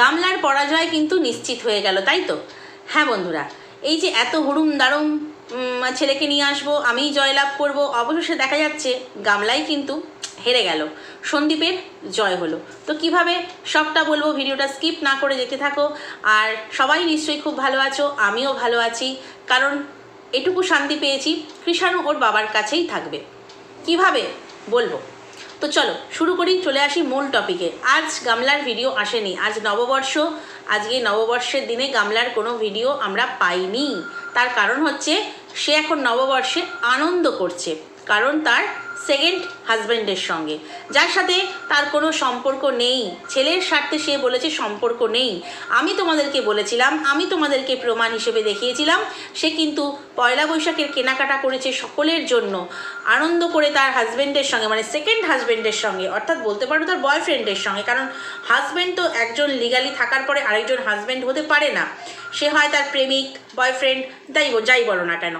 গামলার পরাজয় কিন্তু নিশ্চিত হয়ে গেল, তাই তো? হ্যাঁ বন্ধুরা, এই যে এত হুড়ুম দারুম ছেলেকে নিয়ে আসব, আমিই জয়লাভ করব, অবশেষে দেখা যাচ্ছে গামলাই কিন্তু হেরে গেল। সন্দীপের জয় হলো। তো কীভাবে সবটা বলব, ভিডিওটা স্কিপ না করে দেখতে থাকো। আর সবাই নিশ্চয়ই খুব ভালো আছো, আমিও ভালো আছি, কারণ এটুকু শান্তি পেয়েছি, কৃষাণু ওর বাবার কাছেই থাকবে। কীভাবে? বলব। তো চলো, শুরু করি, চলে আসি মূল টপিকে আজ গামলার ভিডিও আসেনি, আজ নববর্ষ। আজকে নববর্ষের দিনে গামলার কোনো ভিডিও আমরা পাইনি। তার কারণ হচ্ছে, সে এখন নববর্ষে আনন্দ করছে। কারণ তার সেকেন্ড হাজব্যান্ডের সঙ্গে। যার সাথে তার কোনো সম্পর্ক নেই। ছেলের স্বার্থে সে বলেছে, সম্পর্ক নেই। আমি তোমাদেরকে বলেছিলাম, আমি তোমাদেরকে প্রমাণ হিসেবে দেখিয়েছিলাম। সে কিন্তু পয়লা বৈশাখের কেনাকাটা করেছে সকলের জন্য। আনন্দ করে তার হাজব্যান্ডের সঙ্গে মানে সেকেন্ড হাজব্যান্ডের সঙ্গে, অর্থাৎ বলতে পারো তার বয়ফ্রেন্ডের সঙ্গে, কারণ হাজব্যান্ড তো একজন লিগালি থাকার পরে আরেকজন হাজব্যান্ড হতে পারে না। সে হয় তার প্রেমিক, বয়ফ্রেন্ড, যাই যাই বলো না কেন।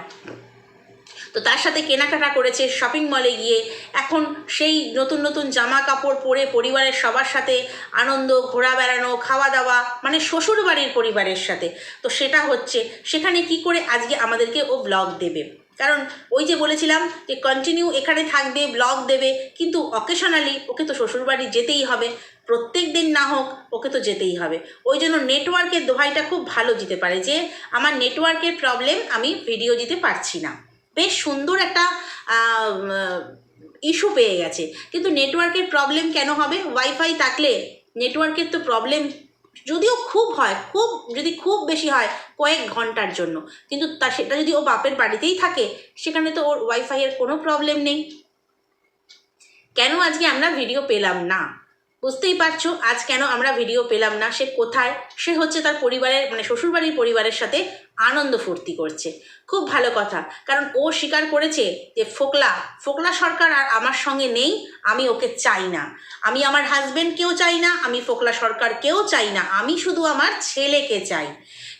তো তার সাথে কেনাকাটা করেছে শপিং মলে গিয়ে। এখন সেই নতুন নতুন জামা কাপড় পরে পরিবারের সবার সাথে আনন্দ, ঘোরা বেড়ানো, খাওয়া দাওয়া মানে শ্বশুর বাড়ির পরিবারের সাথে। তো সেটা হচ্ছে, সেখানে কি করে আজকে আমাদেরকে ও ব্লগ দেবে? কারণ ওই যে বলেছিলাম যে কন্টিনিউ এখানে থাকবে ব্লগ দেবে, কিন্তু অকেশনালি ওকে তো শ্বশুরবাড়ি যেতেই হবে। প্রত্যেক দিন না হোক, ওকে তো যেতেই হবে। ওই জন্য নেটওয়ার্কের দোহাইটা খুব ভালো দিতে পারে যে, আমার নেটওয়ার্কের প্রবলেম আমি ভিডিও দিতে পারছি না। বেশ সুন্দর একটা ইস্যু পেয়ে গেছে। কিন্তু নেটওয়ার্কের প্রবলেম কেন হবে? ওয়াইফাই থাকলে নেটওয়ার্কের তো প্রবলেম যদিও খুব হয়, খুব, যদি খুব বেশি হয়, কয়েক ঘণ্টার জন্য। কিন্তু তা, সেটা যদি ও বাপের বাড়িতেই থাকে, সেখানে তো ওর ওয়াইফাইয়ের কোনো প্রবলেম নেই। কেন আজকে আমরা ভিডিও পেলাম না? বুঝতেই পারছ আজ কেন আমরা ভিডিও পেলাম না? সে কোথায়? সে হচ্ছে তার পরিবারের মানে শ্বশুরবাড়ির পরিবারের সাথে আনন্দ ফুর্তি করছে। খুব ভালো কথা। কারণ ও স্বীকার করেছে যে, ফোকলা ফোকলা সরকার আর আমার সঙ্গে নেই, আমি ওকে চাই না। আমি আমার হাজবেন্ডকেও চাই না, আমি ফোকলা সরকারকেও চাই না। আমি শুধু আমার ছেলেকে চাই।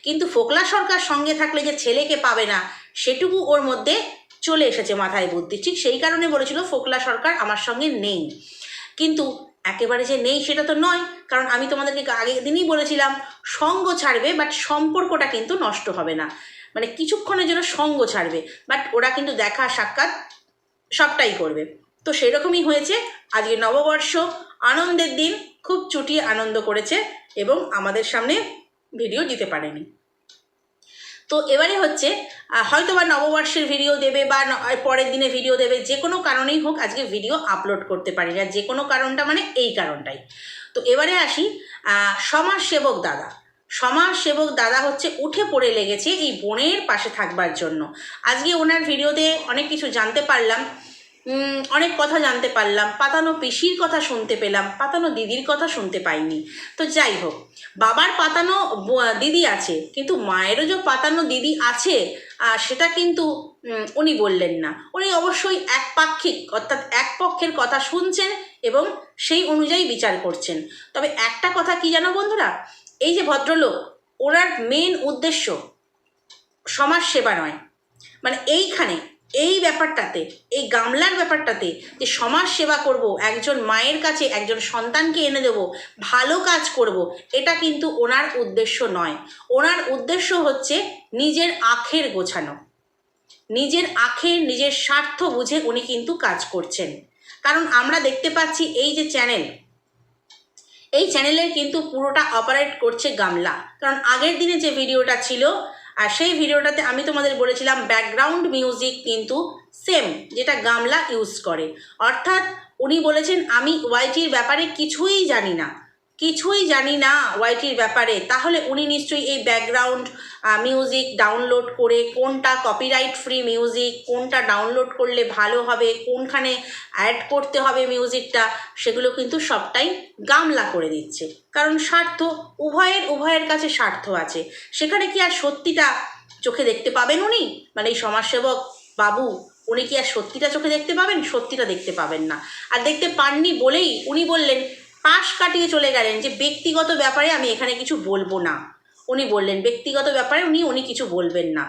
কিন্তু ফোকলা সরকার সঙ্গে থাকলে যে ছেলেকে পাবে না, সেটুকু ওর মধ্যে চলে এসেছে মাথায় বুদ্ধি। ঠিক সেই কারণে বলেছিল, ফোকলা সরকার আমার সঙ্গে নেই। কিন্তু একেবারে যে নেই সেটা তো নয়, কারণ আমি তোমাদেরকে আগের দিনই বলেছিলাম, সঙ্গ ছাড়বে বাট সম্পর্কটা কিন্তু নষ্ট হবে না। মানে কিছুক্ষণের জন্য সঙ্গ ছাড়বে বাট ওরা কিন্তু দেখা, সাক্ষাৎ সবটাই করবে। তো সেরকমই হয়েছে, আজকে নববর্ষ, আনন্দের দিন, খুব চুটিয়ে আনন্দ করেছে, এবং আমাদের সামনে ভিডিও দিতে পারেনি। তো এবারে হচ্ছে হয়তো বা নববর্ষের ভিডিও দেবে বা পরের দিনে ভিডিও দেবে, যে কোনো কারণেই হোক আজকে ভিডিও আপলোড করতে পারি না যে কোনো কারণটা মানে এই কারণটাই। তো এবারে আসি সমাজ সেবক দাদা। সমাজ সেবক দাদা হচ্ছে উঠে পড়ে লেগেছে এই বোনের পাশে থাকবার জন্য। আজকে ওনার ভিডিওতে অনেক কিছু জানতে পারলাম। অনেক কথা জানতে পারলাম পাতানো পিসির কথা শুনতে পেলাম পাতানো দিদির কথা শুনতে পাইনি। তো যাই হোক বাবার পাতানো দিদি আছে কিন্তু মায়েরও যে পাতানো দিদি আছে আহ, সেটা কিন্তু উনি বললেন না। উনি অবশ্যই একপাক্ষিক অর্থাৎ এক পক্ষের কথা শুনছেন এবং সেই অনুযায়ী বিচার করছেন। তবে একটা কথা কি জানো বন্ধুরা? এই যে ভদ্রলোক ওনার মেন উদ্দেশ্য সমাজ সেবা নয়। মানে এইখানে এই ব্যাপারটাতে, এই গামলার ব্যাপারটাতে যে সমাজ সেবা করব, একজন মায়ের কাছে একজন সন্তানকে এনে দেব, ভালো কাজ করব, এটা কিন্তু ওনার উদ্দেশ্য নয়। ওনার উদ্দেশ্য হচ্ছে নিজের আখের গোছানো। নিজের আখের, নিজের স্বার্থ বুঝে উনি কিন্তু কাজ করছেন। কারণ আমরা দেখতে পাচ্ছি এই যে চ্যানেল, এই চ্যানেলের কিন্তু পুরোটা অপারেট করছে গামলা। কারণ আগের দিনে যে ভিডিওটা ছিল আর সেই ভিডিওটাতে আমি তোমাদের বলেছিলাম ব্যাকগ্রাউন্ড মিউজিক কিন্তু সেম যেটা গামলা ইউজ করে। অর্থাৎ উনি বলেছেন, আমি ওয়াইটির ব্যাপারে কিছুই জানি না। কিছুই জানি না ওয়াইটির ব্যাপারে। তাহলে উনি নিশ্চয়ই এই ব্যাকগ্রাউন্ড মিউজিক ডাউনলোড করে কোনটা কপিরাইট ফ্রি মিউজিক কোনটা ডাউনলোড করলে ভালো হবে, কোনখানে অ্যাড করতে হবে মিউজিকটা সেগুলো কিন্তু সবটাই গামলা করে দিচ্ছে। কারণ স্বার্থ, উভয়ের উভয়ের কাছে স্বার্থ আছে। সেখানে কি আর সত্যিটা চোখে দেখতে পাবেন উনি? মানে এই সমাজসেবক বাবু, উনি কি আর সত্যিটা চোখে দেখতে পাবেন? সত্যিটা দেখতে পাবেন না। আর দেখতে পাননি বলেই উনি বললেন পাশ কাটিয়ে চলে গেলেন যে ব্যক্তিগত ব্যাপারে আমি এখানে কিছু বলব না। উনি বললেন, ব্যক্তিগত ব্যাপারে উনি উনি কিছু বলবেন না।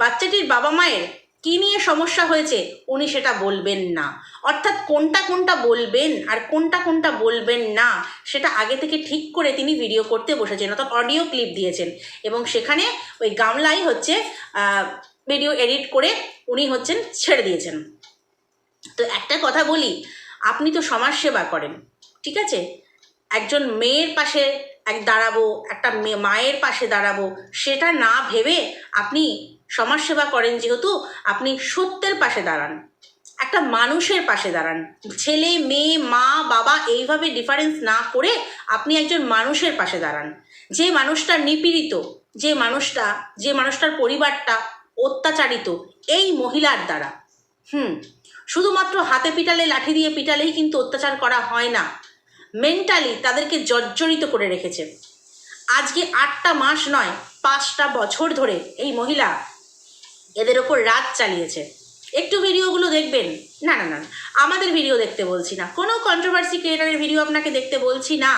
বাচ্চাটির বাবা মায়ের কী নিয়ে সমস্যা হয়েছে, উনি সেটা বলবেন না। অর্থাৎ কোনটা কোনটা বলবেন আর কোনটা কোনটা বলবেন না, সেটা আগে থেকে ঠিক করে তিনি ভিডিও করতে বসেছেন, অর্থাৎ অডিও ক্লিপ দিয়েছেন। এবং সেখানে ওই গামলাই হচ্ছে ভিডিও এডিট করে উনি হচ্ছেন ছেড়ে দিয়েছেন। তো একটা কথা বলি, আপনি তো সমাজসেবা করেন। ঠিক আছে? একজন মেয়ের পাশে এক দাঁড়াবো, একটা মায়ের পাশে দাঁড়াবো, সেটা না ভেবে আপনি সমাজসেবা করেন যেহেতু আপনি সত্যের পাশে দাঁড়ান। একটা মানুষের পাশে দাঁড়ান। ছেলে, মেয়ে, মা, বাবা এইভাবে ডিফারেন্স না করে আপনি একজন মানুষের পাশে দাঁড়ান। যে মানুষটা নিপীড়িত, যে মানুষটা, যে মানুষটার পরিবারটা অত্যাচারিত, এই মহিলার দ্বারা। হুম, শুধুমাত্র হাতে পিটালে, লাঠি দিয়ে পিটালেই কিন্তু অত্যাচার করা হয় না। মেন্টালি তাদেরকে জর্জরিত করে রেখেছে। আজকে আটটা মাস নয়, পাঁচটা বছর ধরে এই মহিলা এদের ওপর রাত চালিয়েছে। একটু ভিডিওগুলো দেখবেন। না না না আমাদের ভিডিও দেখতে বলছি না। কোনো কন্ট্রোভার্সি ক্রিয়েটারের ভিডিও আপনাকে দেখতে বলছি না।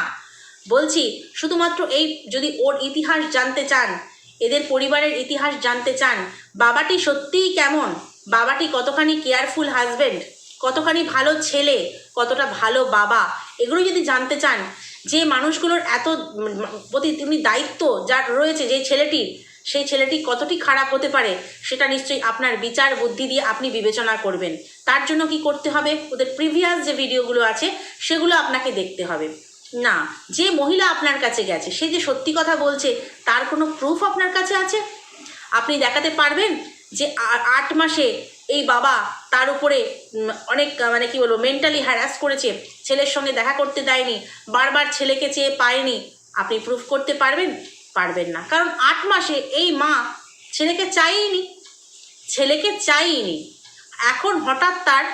বলছি শুধুমাত্র এই যদি ওর ইতিহাস জানতে চান, এদের পরিবারের ইতিহাস জানতে চান, বাবাটি সত্যিই কেমন? বাবাটি কতখানি কেয়ারফুল হাজবেন্ড কতখানি ভালো ছেলে? কতটা ভালো বাবা? এগুলো যদি জানতে চান, যে মানুষগুলোর এত প্রতি তিনি দায়িত্ব যার রয়েছে, যে ছেলেটির সেই ছেলেটি কতটি খারাপ হতে পারে, সেটা নিশ্চয়ই আপনার বিচার বুদ্ধি দিয়ে আপনি বিবেচনা করবেন। তার জন্য কি করতে হবে? ওদের প্রিভিয়াস যে ভিডিওগুলো আছে, সেগুলো আপনাকে দেখতে হবে। না, যে মহিলা আপনার কাছে গেছে, সে যে সত্যি কথা বলছে, তার কোনো প্রুফ আপনার কাছে আছে? আপনি দেখাতে পারবেন যে আট মাসে এই বাবা তার উপরে অনেক মানে কি বলব মেন্টালি হ্যারাস করেছে। ছেলের সঙ্গে দেখা করতে দেয়নি, বারবার ছেলেকে চেয়ে পায়নি। আপনি প্রুফ করতে পারবেন? পারবেন না। কারণ আট মাসে এই মা ছেলেকে চাইনি। ছেলেকে চাইনি। এখন হঠাৎ তার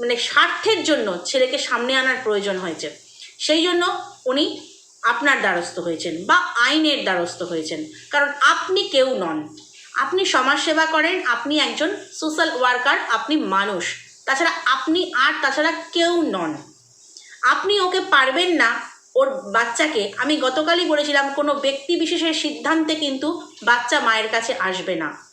মানে স্বার্থের জন্য ছেলেকে সামনে আনার প্রয়োজন হয়েছে। সেই জন্য উনি আপনার দ্বারস্থ হয়েছেন বা আইনের দ্বারস্থ হয়েছেন। কারণ আপনি কেউ নন। আপনি সমাজসেবা করেন, আপনি একজন সোশ্যাল ওয়ার্কার আপনি মানুষ। তাছাড়া আপনি আর তাছাড়া কেউ নন। আপনি ওকে পারবেন না, ওর বাচ্চাকে। আমি গতকালই বলেছিলাম, কোনো ব্যক্তি বিশেষের সিদ্ধান্তে কিন্তু বাচ্চা মায়ের কাছে আসবে না।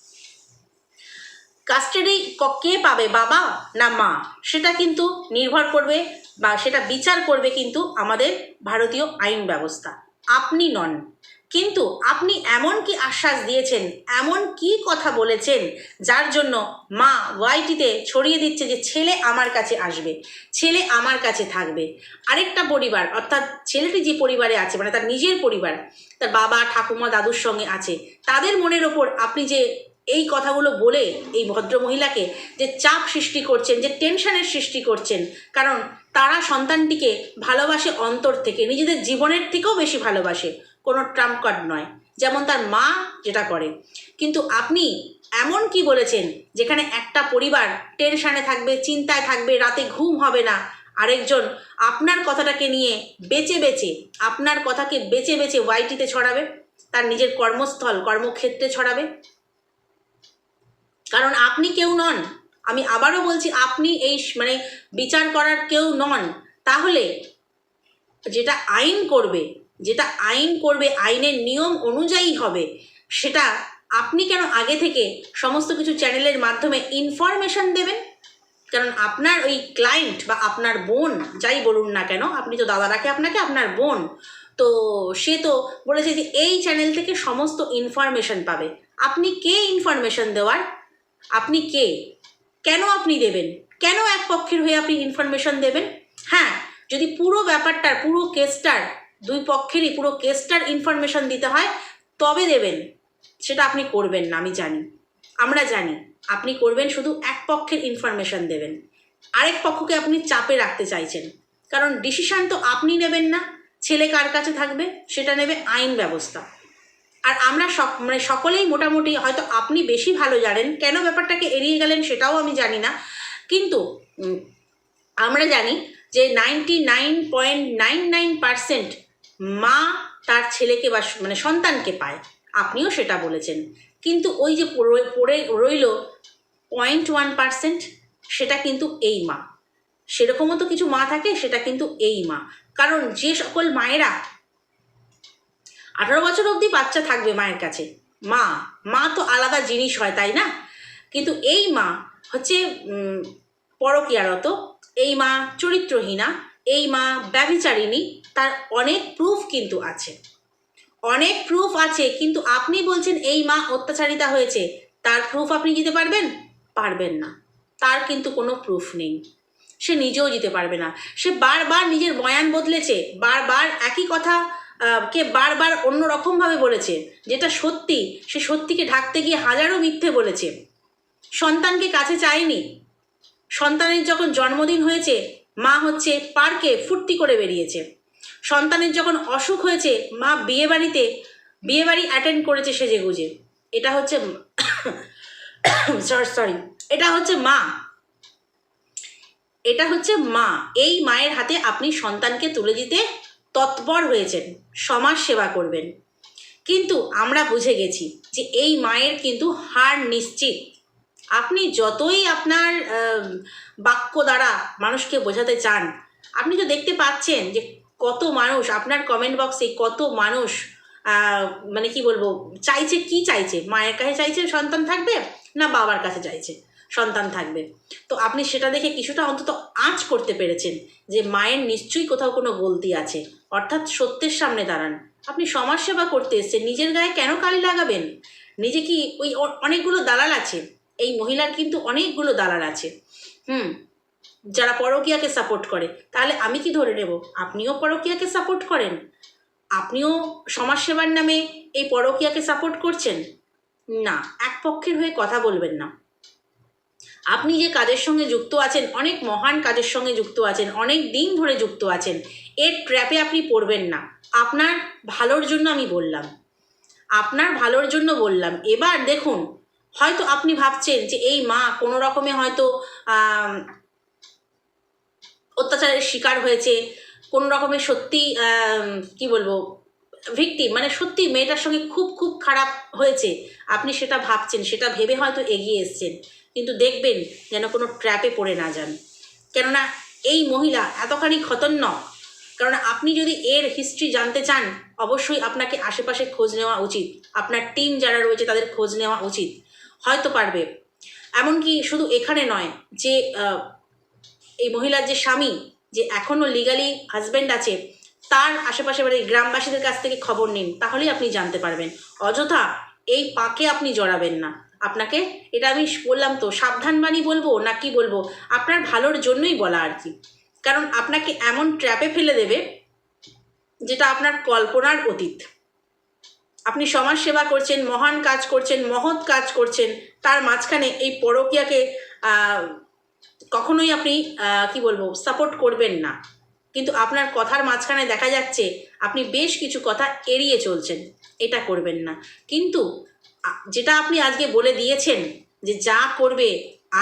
কাস্টাডি কে পাবে, বাবা না মা? সেটা কিন্তু নির্ভর করবে বা সেটা বিচার করবে কিন্তু আমাদের ভারতীয় আইন ব্যবস্থা। আপনি নন। কিন্তু আপনি এমন কি আশ্বাস দিয়েছেন, এমন কি কথা বলেছেন, যার জন্য মা ওয়াইটিতে ছড়িয়ে দিচ্ছে যে ছেলে আমার কাছে আসবে, ছেলে আমার কাছে থাকবে। আরেকটা পরিবার, অর্থাৎ ছেলেটি যে পরিবারে আছে মানে তার নিজের পরিবার, তার বাবা, ঠাকুমা, দাদুর সঙ্গে আছে, তাদের মনের ওপর আপনি যে এই কথাগুলো বলে এই ভদ্র মহিলাকে যে চাপ সৃষ্টি করছেন, যে টেনশনের সৃষ্টি করছেন, কারণ তারা সন্তানটিকে ভালোবাসে অন্তর থেকে, নিজেদের জীবনের থেকেও বেশি ভালোবাসে। কোনো ট্রাম্প কার্ড নয়। যেমন তার মা যেটা করে। কিন্তু আপনি এমন কি বলেছেন যেখানে একটা পরিবার টেনশানে থাকবে, চিন্তায় থাকবে, রাতে ঘুম হবে না। আরেকজন আপনার কথাটাকে নিয়ে বেচে বেচে, আপনার কথাকে বেচে বেচে ওয়াইটিতে ছড়াবে, তার নিজের কর্মস্থল, কর্মক্ষেত্রে ছড়াবে। কারণ আপনি কেউ নন। আমি আবারও বলছি, আপনি এই মানে বিচার করার কেউ নন। তাহলে যেটা আইন করবে যেটা আইন করবে, আইনের নিয়ম অনুযায়ী হবে, সেটা আপনি কেন আগে থেকে সমস্ত কিছু চ্যানেলের মাধ্যমে ইনফরমেশন দেবেন? কারণ আপনার ওই ক্লায়েন্ট বা আপনার বোন, যাই বলুন না কেন, আপনি তো দাদা রাখে আপনাকে আপনার বোন, তো সে তো বলেছে যে এই চ্যানেল থেকে সমস্ত ইনফরমেশন পাবে। আপনি কে ইনফরমেশন দেওয়ার? আপনি কে? কেন আপনি দেবেন? কেন এক পক্ষের হয়ে আপনি ইনফরমেশন দেবেন? হ্যাঁ যদি পুরো ব্যাপারটার, পুরো কেসটার দুই পক্ষেরই পুরো কেসটার ইনফরমেশন দিতে হয়, তবে দেবেন। সেটা আপনি করবেন না, আমি জানি। আমরা জানি, আপনি করবেন শুধু এক পক্ষের ইনফরমেশন দেবেন। আরেক পক্ষকে আপনি চাপে রাখতে চাইছেন। কারণ ডিসিশান তো আপনি নেবেন না, ছেলে কার কাছে থাকবে সেটা নেবে আইন ব্যবস্থা। আর আমরা সক মানে সকলেই মোটামুটি হয়তো আপনি বেশি ভালো জানেন, কেন ব্যাপারটাকে এড়িয়ে গেলেন সেটাও আমি জানি না। কিন্তু আমরা জানি যে ninety nine point nine nine percent মা তার ছেলেকে বা মানে সন্তানকে পায়। আপনিও সেটা বলেছেন। কিন্তু ওই যে পড়ে রইল পয়েন্ট ওয়ান পারসেন্ট সেটা কিন্তু এই মা। সেরকমও তো কিছু মা থাকে, সেটা কিন্তু এই মা। কারণ যে সকল মায়েরা আঠারো বছর অবধি বাচ্চা থাকবে মায়ের কাছে, মা মা তো আলাদা জিনিস হয়, তাই না? কিন্তু এই মা হচ্ছে পরকীয়ারত, এই মা চরিত্রহীনা এই মা ব্যভিচারিণী, তার অনেক প্রুফ কিন্তু আছে। অনেক প্রুফ আছে, কিন্তু আপনি বলছেন এই মা অত্যাচারিতা হয়েছে, তার প্রুফ আপনি দিতে পারবেন? পারবেন না। তার কিন্তু কোনো প্রুফ নেই। সে নিজেও দিতে পারবে না। সে বারবার নিজের বয়ান বদলেছে, বারবার একই কথা কে বারবার অন্য রকমভাবে বলেছে, যেটা সত্যি, সে সত্যিকে ঢাকতে গিয়ে হাজারো মিথ্যে বলেছে। সন্তানকে কাছে চায়নি। সন্তানের যখন জন্মদিন হয়েছে মা হচ্ছে পার্কে ফুর্তি করে বেরিয়েছে। সন্তানের যখন অসুখ হয়েছে, মা বিয়েবাড়িতে বিয়েবাড়ি অ্যাটেন্ড করেছে সেজে গুজে। এটা হচ্ছে সরি এটা হচ্ছে মা। এটা হচ্ছে মা। এই মায়ের হাতে আপনি সন্তানকে তুলে দিতে তৎপর হয়েছেন, সমাজ সেবা করবেন। কিন্তু আমরা বুঝে গেছি যে এই মায়ের কিন্তু হার নিশ্চিত। আপনি যতই আপনার বাক্য দ্বারা মানুষকে বোঝাতে চান, আপনি তো দেখতে পাচ্ছেন যে কত মানুষ, আপনার কমেন্ট বক্সে কত মানুষ মানে কি বলব, চাইছে কি চাইছে? মায়ের কাছে চাইছে সন্তান থাকবে না বাবার কাছে চাইছে সন্তান থাকবে? তো আপনি সেটা দেখে কিছুটা অন্তত আঁচ করতে পেরেছেন যে মায়ের নিশ্চয়ই কোথাও কোনো গলতি আছে। অর্থাৎ সত্যের সামনে দাঁড়ান। আপনি সমাজসেবা করতে এসছেন, নিজের গায়ে কেন কালি লাগাবেন? নিজে কি ওই অনেকগুলো দালাল আছে এই মহিলার কিন্তু অনেকগুলো দালাল আছে। হুম, যারা পরকীয়াকে সাপোর্ট করে। তাহলে আমি কি ধরে নেব? আপনিও পরকীয়াকে সাপোর্ট করেন? আপনিও সমাজসেবার নামে এই পরকীয়াকে সাপোর্ট করছেন? না, এক পক্ষের হয়ে কথা বলবেন না। আপনি যে কাজের সঙ্গে যুক্ত আছেন, অনেক মহান কাজের সঙ্গে যুক্ত আছেন, অনেক দিন ধরে যুক্ত আছেন, এর ট্র্যাপে আপনি পড়বেন না। আপনার ভালোর জন্য আমি বললাম। আপনার ভালোর জন্য বললাম। এবার দেখুন হয়তো আপনি ভাবছেন যে এই মা কোনো রকমে হয়তো অত্যাচারের শিকার হয়েছে, কোনো রকমের সত্যি কি বলব ভিকটিম মানে সত্যি মেয়েটার সঙ্গে খুব খুব খারাপ হয়েছে। আপনি সেটা ভাবছেন, সেটা ভেবে হয়তো এগিয়ে এসছেন। কিন্তু দেখবেন যেন কোনো ট্র্যাপে পড়ে না যান। কেননা এই মহিলা এতখানি খতরনাক। কারণ আপনি যদি এর হিস্ট্রি জানতে চান, অবশ্যই আপনাকে আশেপাশে খোঁজ নেওয়া উচিত। আপনার টিম যারা রয়েছে তাদের খোঁজ নেওয়া উচিত। হয়তো পারবে। এমনকি শুধু এখানে নয় যে এই মহিলার যে স্বামী, যে এখনও লিগালি হাজব্যান্ড আছে, তার আশেপাশে মানে গ্রামবাসীদের কাছ থেকে খবর নিন, তাহলেই আপনি জানতে পারবেন। অযথা এই পাকে আপনি জড়াবেন না। আপনাকে, এটা আমি বললাম তো সাবধান বাণী বলব না কি বলব, আপনার ভালোর জন্যই বলা আর কি। কারণ আপনাকে এমন ট্র্যাপে ফেলে দেবে, যেটা আপনার কল্পনার অতীত। আপনি সমাজ সেবা করছেন, মহান কাজ করছেন, মহৎ কাজ করছেন, তার মাঝখানে এই পরকিয়াকে কখনোই আপনি কি বলব সাপোর্ট করবেন না। কিন্তু আপনার কথার মাঝখানে দেখা যাচ্ছে, আপনি বেশ কিছু কথা এড়িয়ে চলছেন, এটা করবেন না। কিন্তু যেটা আপনি আজকে বলে দিয়েছেন, যে যা করবে,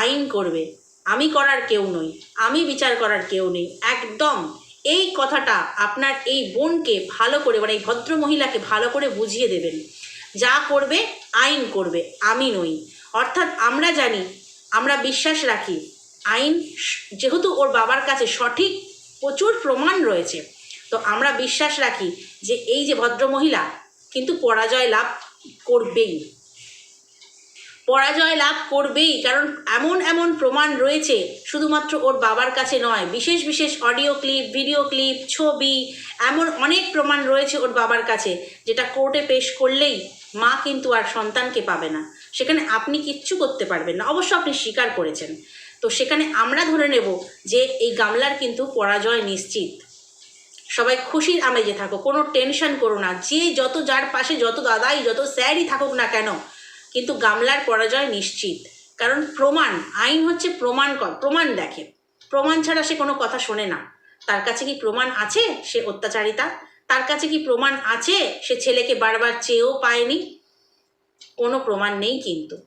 আইন করবে, আমি করার কেউ নই, আমি বিচার করার কেউ নেই, একদম এই কথাটা আপনার এই বোনকে ভালো করে মানে এই ভদ্র মহিলাকে ভালো করে বুঝিয়ে দেবেন। যা করবে, আইন করবে, আমি নই। অর্থাৎ আমরা জানি, আমরা বিশ্বাস রাখি, আইন যেহেতু ওর বাবার কাছে সঠিক প্রচুর প্রমাণ রয়েছে, তো আমরা বিশ্বাস রাখি যে এই যে ভদ্র মহিলা কিন্তু পরাজয় লাভ করবেই। পরাজয় লাভ করবেই, কারণ এমন এমন প্রমাণ রয়েছে, শুধুমাত্র ওর বাবার কাছে নয়। বিশেষ বিশেষ অডিও ক্লিপ, ভিডিও ক্লিপ, ছবি, এমন অনেক প্রমাণ রয়েছে ওর বাবার কাছে, যেটা কোর্টে পেশ করলেই মা কিন্তু আর সন্তানকে পাবে না। সেখানে আপনি কিচ্ছু করতে পারবেন না। অবশ্য আপনি স্বীকার করেছেন। তো সেখানে আমরা ধরে নেব যে এই গামলার কিন্তু পরাজয় নিশ্চিত। সবাই খুশির আমেজে থাকো, কোনো টেনশন করো না। যে যত যার পাশে, যত দাদাই, যত স্যারই থাকুক না কেন কিন্তু গামলার পরাজয় নিশ্চিত। কারণ প্রমাণ, আইন হচ্ছে প্রমাণ প্রমাণ দেখে। প্রমাণ ছাড়া সে কোনো কথা শোনে না। তার কাছে কি প্রমাণ আছে? সে অত্যাচারিতা। তার কাছে কি প্রমাণ আছে? সে ছেলেকে বারবার চেয়েও পায়নি। কোনো প্রমাণ নেই কিন্তু।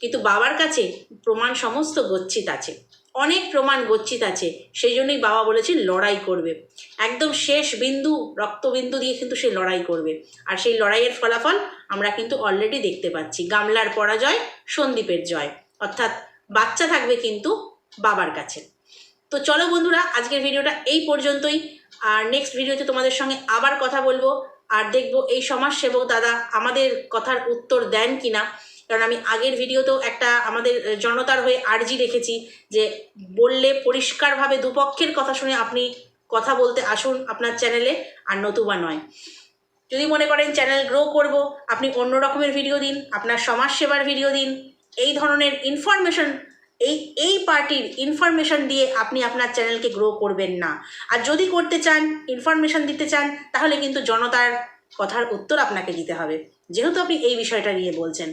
কিন্তু বাবার কাছে প্রমাণ সমস্ত গচ্ছিত আছে। অনেক প্রমাণ গচ্ছিত আছে। সেই জন্যই বাবা বলেছে, লড়াই করবে। একদম শেষ বিন্দু, রক্তবিন্দু দিয়ে কিন্তু সে লড়াই করবে। আর সেই লড়াইয়ের ফলাফল আমরা কিন্তু অলরেডি দেখতে পাচ্ছি। গামলার পরাজয়, সন্দীপের জয়। অর্থাৎ বাচ্চা থাকবে কিন্তু বাবার কাছে। তো চলো বন্ধুরা, আজকের ভিডিওটা এই পর্যন্তই। আর নেক্সট ভিডিওতে তোমাদের সঙ্গে আবার কথা বলব। আর দেখব এই সমাজসেবক দাদা আমাদের কথার উত্তর দেন কিনা। কারণ আমি আগের ভিডিওতেও একটা আমাদের জনতার হয়ে আর্জি রেখেছি যে বললে পরিষ্কারভাবে দুপক্ষের কথা শুনে আপনি কথা বলতে আসুন আপনার চ্যানেলে আর নতুবা নয়। যদি মনে করেন চ্যানেল গ্রো করব, আপনি অন্য রকমের ভিডিও দিন, আপনার সমাজসেবার ভিডিও দিন, এই ধরনের ইনফরমেশন এই এই পার্টির ইনফরমেশন দিয়ে আপনি আপনার চ্যানেলকে গ্রো করবেন না। আর যদি করতে চান ইনফরমেশন দিতে চান, তাহলে কিন্তু জনতার কথার উত্তর আপনাকে দিতে হবে। যেহেতু আপনি এই বিষয়টা নিয়ে বলছেন।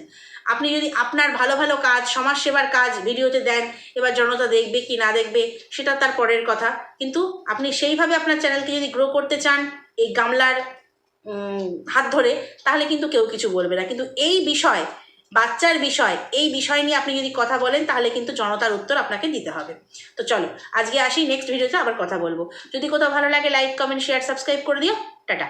আপনি যদি আপনার ভালো ভালো কাজ সমাজসেবার কাজ ভিডিওতে দেন, এবার জনতা দেখবে কি না দেখবে, সেটা তার পরের কথা। কিন্তু আপনি সেইভাবে আপনার চ্যানেলকে যদি গ্রো করতে চান, এই গামলার হাত ধরে, তাহলে কিন্তু কেউ কিছু বলবে না। কিন্তু এই বিষয়, বাচ্চার বিষয়, এই বিষয় নিয়ে আপনি যদি কথা বলেন, তাহলে কিন্তু জনতার উত্তর আপনাকে দিতে হবে। তো চলো, আজকে আসি নেক্সট ভিডিওতে আবার কথা বলব। যদি কোথাও ভালো লাগে লাইক কমেন্ট শেয়ার সাবস্ক্রাইব করে দিও। টাটা।